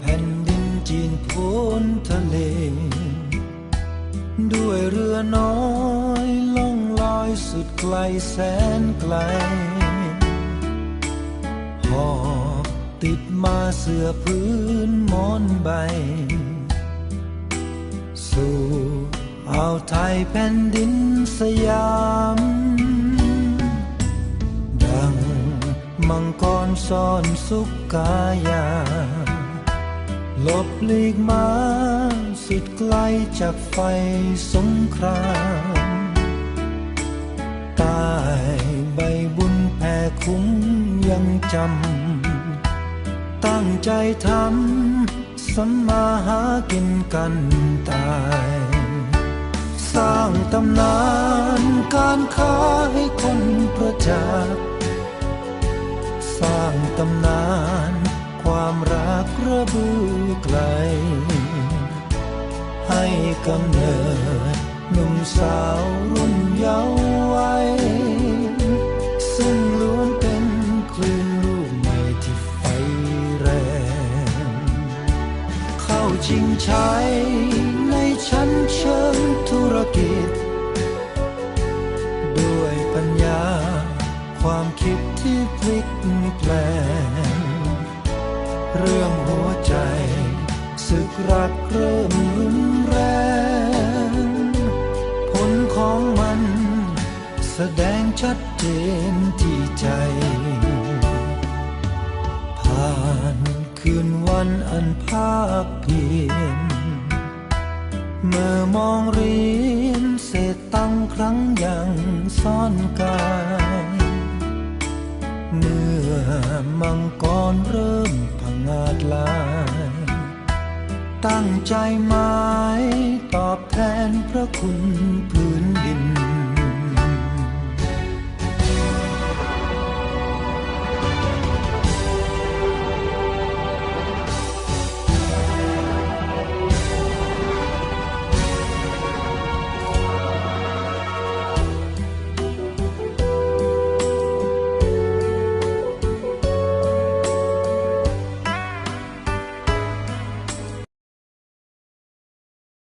แผ่นดินจีนพ้นทะเล ด้วยเรือน้อยล่องลอยสุดไกลแสนไกล หอบติดมาเสื้อพื้นมอนใบ สู่อ่าวไทยแผ่นดินสยาม มังกรซ่อนสุกกายา หลบลีกมาสุดไกลจากไฟสงครามตายใบบุญแผ่คุ้มยังจำ ตั้งใจทำสัมมาหากินกันตาย สร้างตำนานการค้าให้คนประจักษ์ สร้างตำนาน ความรักระบือไกล ให้กำเนิดหนุ่มสาวรุ่นเยาว์วัยซึ่งล้วนเป็นคลื่นลูกใหม่ที่ไฟแรง เข้าชิงชัย คิดที่พลิกแปลง เรื่องหัวใจศึกรักเริ่มรุนแรง ผลของมัน แสดงชัดเจนที่ใจ ผ่านคืนวันอันภาคเพียน เมื่อมองเรียนเศษตั้งครั้งยังซ่อนกาย เมื่อมังกรเริ่มพังอาจลาย ตั้งใจหมายตอบแทนพระคุณพื้นดิน